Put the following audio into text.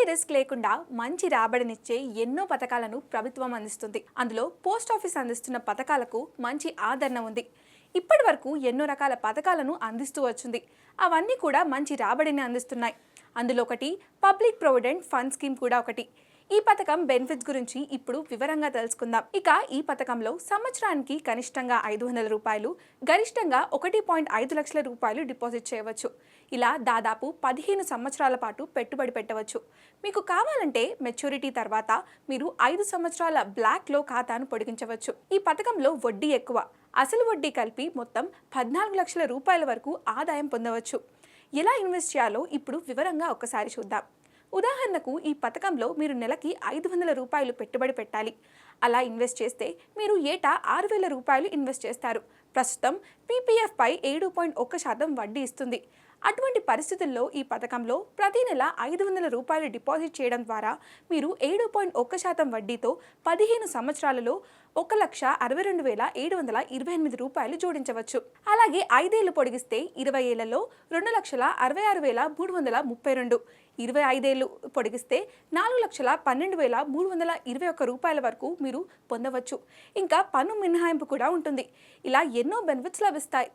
ఎలాంటి రిస్క్ లేకుండా మంచి రాబడినిచ్చే ఎన్నో పథకాలను ప్రభుత్వం అందిస్తుంది. అందులో పోస్ట్ ఆఫీస్ అందిస్తున్న పథకాలకు మంచి ఆదరణ ఉంది. ఇప్పటి వరకు ఎన్నో రకాల పథకాలను అందిస్తూ వచ్చింది. అవన్నీ కూడా మంచి రాబడిని అందిస్తున్నాయి. అందులో ఒకటి పబ్లిక్ ప్రొవిడెంట్ ఫండ్ స్కీమ్ కూడా ఒకటి. ఈ పథకం బెనిఫిట్స్ గురించి ఇప్పుడు వివరంగా తెలుసుకుందాం. ఇక ఈ పథకంలో సంవత్సరానికి కనిష్టంగా ఐదు వందల రూపాయలు గరిష్టంగా ఒకటి పాయింట్ ఐదు లక్షల రూపాయలు డిపాజిట్ చేయవచ్చు. ఇలా దాదాపు పదిహేను సంవత్సరాల పాటు పెట్టుబడి పెట్టవచ్చు. మీకు కావాలంటే మెచ్యూరిటీ తర్వాత మీరు ఐదు సంవత్సరాల బ్లాక్లో ఖాతాను పొడిగించవచ్చు. ఈ పథకంలో వడ్డీ ఎక్కువ. అసలు వడ్డీ కలిపి మొత్తం పద్నాలుగు లక్షల రూపాయల వరకు ఆదాయం పొందవచ్చు. ఎలా ఇన్వెస్ట్ చేయాలో ఇప్పుడు వివరంగా ఒక్కసారి చూద్దాం. ఉదాహరణకు ఈ పథకంలో మీరు నెలకి ఐదు వందల రూపాయలు పెట్టుబడి పెట్టాలి. అలా ఇన్వెస్ట్ చేస్తే మీరు ఏటా ఆరు వేల రూపాయలు ఇన్వెస్ట్ చేస్తారు. ప్రస్తుతం పీపీఎఫ్పై ఏడు పాయింట్ ఒక్క శాతం వడ్డీ ఇస్తుంది. అటువంటి పరిస్థితుల్లో ఈ పథకంలో ప్రతి నెల ఐదు వందల రూపాయలు డిపాజిట్ చేయడం ద్వారా మీరు ఏడు పాయింట్ ఒక్క శాతం వడ్డీతో పదిహేను సంవత్సరాలలో ఒక లక్ష అరవై రెండు వేల ఏడు వందల ఇరవై ఎనిమిది రూపాయలు జోడించవచ్చు. అలాగే ఐదేళ్ళు పొడిగిస్తే ఇరవై ఏళ్ళలో రెండు లక్షల అరవై ఆరు వేల మూడు వందల ముప్పై రెండు. ఇరవై ఐదేళ్ళు పొడిగిస్తే నాలుగు లక్షల పన్నెండు వేల మూడు వందల ఇరవై ఒక్క రూపాయల వరకు మీరు పొందవచ్చు. ఇంకా పన్ను మినహాయింపు కూడా ఉంటుంది. ఇలా ఎన్నో బెనిఫిట్స్ లభిస్తాయి.